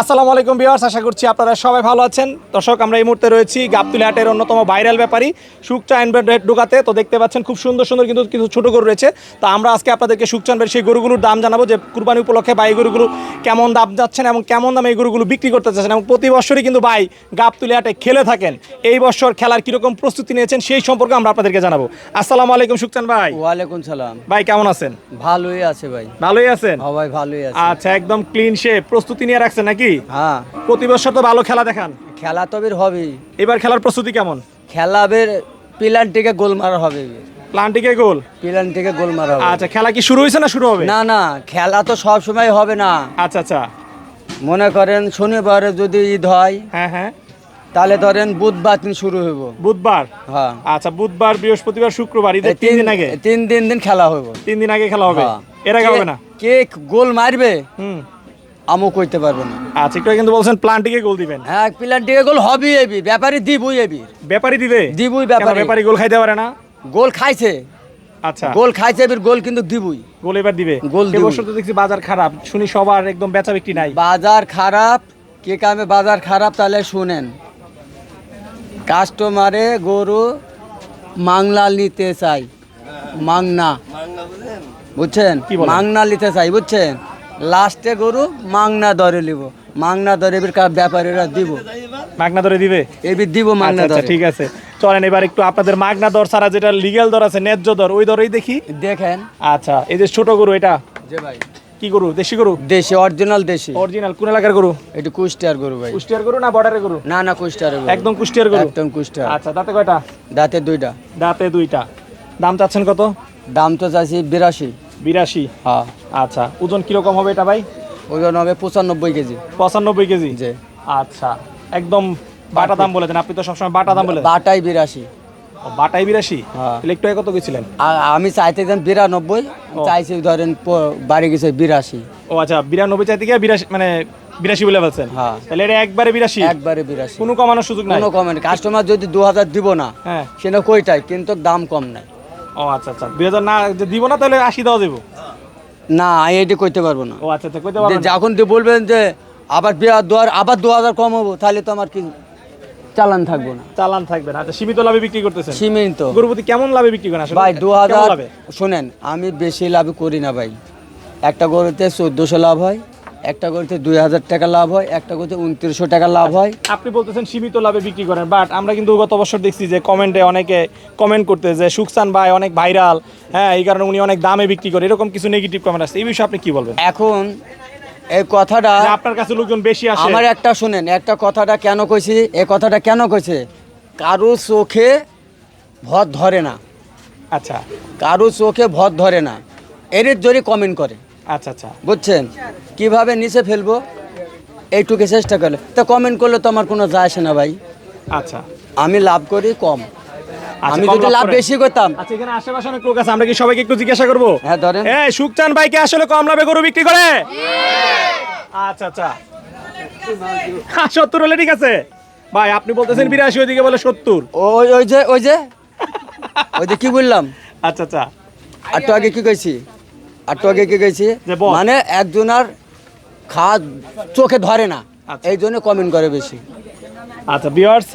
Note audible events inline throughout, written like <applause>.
আসসালামু আলাইকুম বিয়ার্স আশা করছি আপনারা সবাই ভালো আছেন। দর্শক আমরা এই মুহূর্তে রয়েছি গাবতুলি হাটের অন্যতম ভাইরাল ব্যাপারী সুকচা অ্যান্ড ঢোকাতে। তো দেখতে পাচ্ছেন খুব সুন্দর সুন্দর কিন্তু কিছু ছোট গরু রয়েছে। তো আমরা আজকে আপনাদেরকে সুকচানের সেই গরুগুলোর দাম জানাব যে কুরবানি উপলক্ষে ভাই গরুগুলো কেমন দাম যাচ্ছেন এবং কেমন দামে এই গরুগুলো বিক্রি করতে চাচ্ছেন। এবং প্রতি বছরই কিন্তু ভাই গাবতুলি হাটে খেলে থাকেন। এই বছর খেলার কীরকম প্রস্তুতি নিয়েছেন সেই সম্পর্কে আমরা আপনাদেরকে জানাব। আসসালামু আলাইকুম সুকচান ভাই। ওয়ালাইকুম সালাম। ভাই কেমন আছেন? ভালোই আছে ভাই। ভালোই আছেন? সবাই ভালোই আছে। আচ্ছা একদম ক্লিন শেপ প্রস্তুতি নিয়ে রাখছেন নাকি? হ্যাঁ। প্রতি বছর তো ভালো খেলা দেখান। খেলা তো বের হবেই। এবার খেলার প্রস্তুতি কেমন? খেলা বের পিলান থেকে গোল মারা হবে। প্লান্টিকে গোল? পিলান থেকে গোল মারা হবে। আচ্ছা খেলা কি শুরু হয়েছে না শুরু হবে? না না খেলা তো সব সময় হবে না। আচ্ছা আচ্ছা। মনে করেন শনিবারে যদি ঈদ হয় হ্যাঁ হ্যাঁ। তাহলে ধরেন বুধবার দিন শুরু হইব। বুধবার? হ্যাঁ। আচ্ছা বুধবার বৃহস্পতিবার শুক্রবার ঈদের তিন দিন আগে? তিন দিন দিন খেলা হইব। তিন দিন আগে খেলা হবে। হ্যাঁ। এর আগে হবে না? কে গোল মারবে? হুম। আমও করতে পারব না। আচ্ছা একটু কিন্তু বলছেন প্লান্টিকে গোল দিবেন। হ্যাঁ পিলান গোল হবেই এবি ব্যাপারী দিবই এবি ব্যাপারই দিবে? দিবই ব্যাপারী। ব্যাপারী গোল খাইতে পারে না? গোল খাইছে। আচ্ছা। গোল খাইছে এবির গোল কিন্তু দিবই। গোল এবার দিবে। গোল দিবে। এবছর তো দেখছি বাজার খারাপ। শুনি সবার একদম বেচা বিক্রি নাই। বাজার খারাপ। কে কামে বাজার খারাপ তাহলে শুনেন। কাস্টমারে গরু মাংলা নিতে চাই। মাংনা। বুঝছেন? কি বলেন? মাংনা নিতে চাই বুঝছেন? লাস্টে গরু মাংনা দরে নিব মাংনা দরে এবির ব্যাপারীরা দিব। মাগনা দরে দিবে? এবির দিব আচ্ছা মাংনা আচ্ছা দরে। ঠিক আছে। চলেন এবার একটু আপনাদের মাগনা দর ছাড়া যেটা লিগ্যাল দর আছে ন্যায্য দর ওই দরেই দেখি। দেখেন। আচ্ছা এই যে ছোট গরু এটা? যে ভাই। কি গরু? দেশি গরু? দেশি অরিজিনাল দেশি। অরিজিনাল কোন এলাকার গরু? এটি কুষ্টিয়ার গরু ভাই। কুষ্টিয়ার গরু না বর্ডারের গরু? না না কুষ্টিয়ার গরু। একদম কুষ্টিয়ার গরু? একদম কুষ্টিয়ার। আচ্ছা দাঁতে কয়টা? দাঁতে দুইটা। দাঁতে দুইটা। দাম চাচ্ছেন কত? দাম তো চাইছি বিরাশি। বিরাশি? হ্যাঁ। আচ্ছা ওজন কীরকম হবে এটা ভাই? ওজন হবে পঁচানব্বই কেজি। পঁচানব্বই কেজি? যে আচ্ছা একদম বাটা দাম বলেছেন আপনি তো সবসময় বাটা দাম বলেন। বাটাই বিরাশি। বাটাই বিরাশি? হ্যাঁ। একটু কত গেছিলেন আমি চাইতে যেন বিরানব্বই চাইছি ধরেন বাড়ি গেছে বিরাশি। ও আচ্ছা বিরানব্বই চাই থেকে বিরাশি মানে বিরাশি বলে বলছেন হ্যাঁ। তাহলে এটা একবারে বিরাশি? একবারে বিরাশি। কোনো কমানোর সুযোগ নাই? কোনো কমেন্ট কাস্টমার যদি দু হাজার দিব না হ্যাঁ। সেটা কইটাই কিন্তু দাম কম নাই। ও আচ্ছা আচ্ছা। দুই হাজার না যে দিব না তাহলে আশি দেওয়া দেবো না আমি এটি কইতে পারব না। ও আচ্ছা আচ্ছা কইতে পারবেন যে যখন তুই বলবেন যে আবার বিয়া দুয়ার আবার দু হাজার কম হব তাহলে তো আমার কি চালান থাকব না। চালান থাকবে না। আচ্ছা সীমিত লাভে বিক্রি করতেছেন। সীমিত। গরুপতি কেমন লাভে বিক্রি করেন আসলে? ভাই দু হাজার? শোনেন আমি বেশি লাভ করি না ভাই। একটা গরুতে চোদ্দোশো লাভ হয় একটা গরুতে দুই হাজার টাকা লাভ হয় একটা গরুতে উনত্রিশশো টাকা লাভ হয়। আপনি বলতেছেন সীমিত লাভে বিক্রি করেন বাট আমরা কিন্তু গত বছর দেখছি যে কমেন্টে অনেকে কমেন্ট করতে যে সুকসান ভাই অনেক ভাইরাল হ্যাঁ এই কারণে উনি অনেক দামে বিক্রি করে এরকম কিছু নেগেটিভ কমেন্ট আসছে। এই বিষয়ে আপনি কি বলবেন? এখন এই কথাটা আপনার কাছে লোকজন বেশি আসে। আমার একটা শুনেন একটা কথাটা কেন কইছি? এই কথাটা কেন কইছে? কারও চোখে ভর ধরে না। আচ্ছা। কারও চোখে ভর ধরে না। এর জোরে কমেন্ট করে। আচ্ছা আচ্ছা। বুঝছেন? কীভাবে নিচে ফেলব? এইটুকু চেষ্টা করলে। তা কমেন্ট করলে তো আমার কোনো যায় আসে না ভাই। আচ্ছা। আমি লাভ করি কম। আচ্ছা, আমি যদি লাভ বেশি করতাম। আচ্ছা এখানে আশেপাশে অনেক লোক আছে আমরা কি সবাইকে একটু জিজ্ঞাসা করব? হ্যাঁ ধরেন। এই সুকচান ভাইকে আসলে কম লাভে গরু বিক্রি করে? আচ্ছা আচ্ছা। হ্যাঁ, সত্তর হলে ঠিক আছে। ভাই আপনি বলতেছেন বিরাশি ওইদিকে বলে সত্তর। ওই ওই যে ওই যে। <laughs> ওই যে কি বললাম? আচ্ছা আচ্ছা। আর তো আগে কি কইছি? আটটু আগে কি বল। মানে একজনের খাওয়া চোখে ধরে না আচ্ছা। এই জন্য কমেন্ট করে বেশি। আচ্ছা বিয়ার্স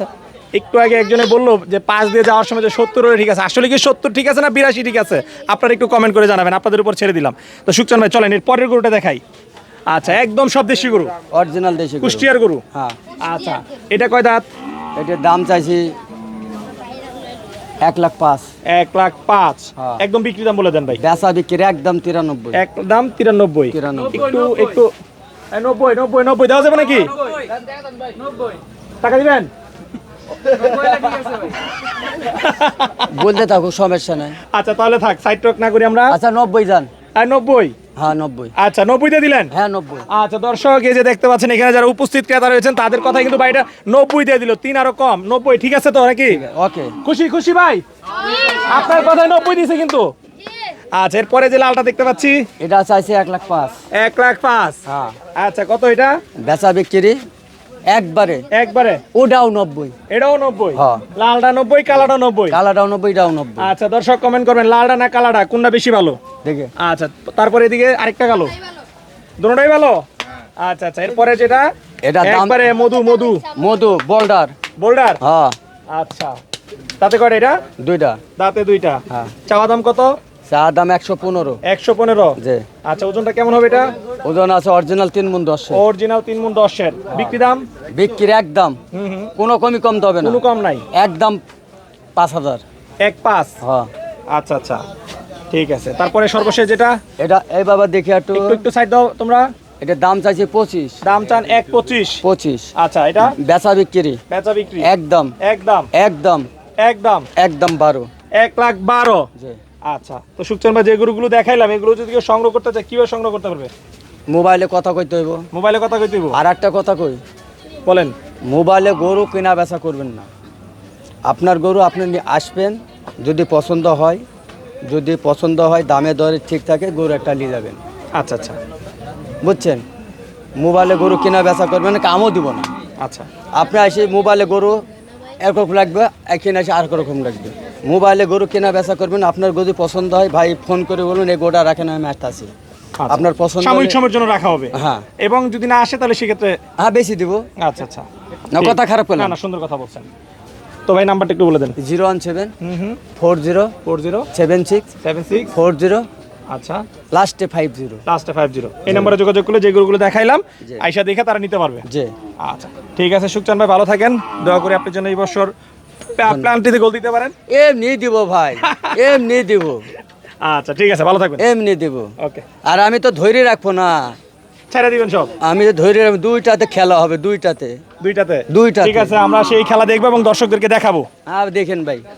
একটু আগে একজনে বলল যে পাঁচ দিয়ে যাওয়ার সময় যে সত্তর ঠিক আছে। আসলে কি সত্তর ঠিক আছে না বিরাশি ঠিক আছে? আপনারা একটু কমেন্ট করে জানাবেন আপনাদের উপর ছেড়ে দিলাম। তো সুকচান ভাই চলেন এর পরের গরুটা দেখাই। আচ্ছা একদম সব দেশি গরু? অরিজিনাল দেশি কুষ্টিয়ার গরু? হ্যাঁ। আচ্ছা এটা কয় দাঁত? এটার দাম চাইছি এক লাখ পাঁচ। এক লাখ পাঁচ। হ্যাঁ। একদম বিক্রি দাম বলে দেন ভাই। বেচা বিক্রি একদম তিরানব্বই। এক দাম তিরানব্বই। তিরানব্বই। একটু একটু। নব্বই নব্বই নব্বই। দেওয়া যাবে নাকি? টাকা দিবেন? বলতে থাকুক সমস্যা নাই। আচ্ছা তাহলে থাক সাইড টক না করি আমরা। আচ্ছা নব্বই যান। আর নব্বই। হ্যাঁ নব্বই। আচ্ছা নব্বইতে দিলেন? হ্যাঁ নব্বই। আচ্ছা দর্শক এই যে দেখতে পাচ্ছেন এখানে যারা উপস্থিত ক্রেতা রয়েছেন তাদের কথা কিন্তু ভাইটা নব্বই দিয়ে দিল তিন আরও কম নব্বই ঠিক আছে তো নাকি? ওকে খুশি খুশি ভাই? আপনার কথায় নব্বই দিয়েছে কিন্তু। আচ্ছা এরপরে যে লালটা দেখতে পাচ্ছি। এটা চাইছে এক লাখ পাঁচ। এক লাখ পাঁচ। হ্যাঁ। আচ্ছা কত এটা? বেচা বিক্রি একবারে। একবারে? ওটাও নব্বই। এটাও নব্বই? হ্যাঁ। লালটা নব্বই কালাটা নব্বই? কালাটাও নব্বই এটাও নব্বই। আচ্ছা দর্শক কমেন্ট করবেন লালটা না কালাটা কোনটা বেশি ভালো? দেখে। আচ্ছা তারপরে এদিকে আরেকটা গেল দুটোটাই ভালো। আচ্ছা আচ্ছা এরপরে যেটা? এটা একবারে মধু মধু। মধু বোল্ডার। বোল্ডার? হ্যাঁ। আচ্ছা। তাতে করে এটা? দুইটা। দাঁতে দুইটা। হ্যাঁ। চাওয়া দাম কত? চা দাম একশো পনেরো। একশো পনেরো? যে আচ্ছা ওজনটা কেমন হবে এটা? ওজন আছে অরিজিনাল তিন মন দশ অরিজিনাল তিন মুন দশের। বিক্রি দাম? বিক্রির একদম কোনো কমই কম হবে না। কোনো কম নাই? একদম পাঁচ হাজার। এক পাঁচ? হ্যাঁ। আচ্ছা আচ্ছা। ঠিক আছে। তারপরে সর্বশেষ যেটা? এটা এই বাবা দেখি একটু। একটু সাইড দাও তোমরা। এটা দাম চাইছে পঁচিশ। দাম চান এক পঁচিশ। পঁচিশ। আচ্ছা এটা? বেচা বিক্রি। বেচা বিক্রি। একদম একদম একদম একদম একদম বারো। এক লাখ বারো। আচ্ছা তো সুখচন্দ ভাই যে গরুগুলো দেখাইলাম এগুলো যদি কেউ সংগ্রহ করতে চায় কীভাবে সংগ্রহ করতে পারবে? মোবাইলে কথা কইতে হইব। মোবাইলে কথা কইতে দিব আর একটা কথা কই। বলেন। মোবাইলে গরু কেনা বেচা করবেন না। আপনার গরু আপনি আসবেন যদি পছন্দ হয় যদি পছন্দ হয় দামে দরে ঠিক থাকে গরু একটা নিয়ে যাবেন। আচ্ছা আচ্ছা। বুঝছেন? মোবাইলে গরু কেনা বেচা করবেন না কামও দিব না? আচ্ছা। আপনি এসে মোবাইলে গরু একরকম লাগবে এখানে এসে আর রকম লাগবে। মোবাইলে গরু কেনা বেচা করবেন আপনার গরু পছন্দ হয় ভাই ফোন করে বলুন এই গোটা রাখেন আমি আসতেছি আচ্ছা। আপনার পছন্দ সাময়িক সময়ের জন্য রাখা হবে। হ্যাঁ। এবং যদি না আসে তাহলে সেক্ষেত্রে হ্যাঁ বেশি দিব। আচ্ছা আচ্ছা। না কথা খারাপ না করলাম। না সুন্দর কথা বলছেন। তো ভাই নাম্বারটা একটু বলে দেন। Zero one seven four zero four zero seven six seven six four zero আচ্ছা। লাস্টে ফাইভ জিরো। লাস্টে ফাইভ জিরো। এই নম্বরে যোগাযোগ করলে যে গরুগুলো দেখাইলাম জি। আইসা দেখে তারা নিতে পারবে। যে আচ্ছা ঠিক আছে সুখচান ভাই ভালো থাকেন। দয়া করে আপনার জন্য এই বছর প্ল্যানটিতে গোল দিতে পারেন? এমনি দিব ভাই <laughs> এমনি দিব। আচ্ছা ঠিক আছে ভালো থাকবেন। এমনি দিব। ওকে। আর আমি তো ধরে রাখব না। ছেড়ে দিবেন সব? আমি তো ধরে রাখব দুইটাতে খেলা হবে দুইটাতে। দুইটাতে? দুইটা ঠিক আছে আমরা সেই খেলা দেখব এবং দর্শকদেরকে দেখাবো। আর দেখেন ভাই।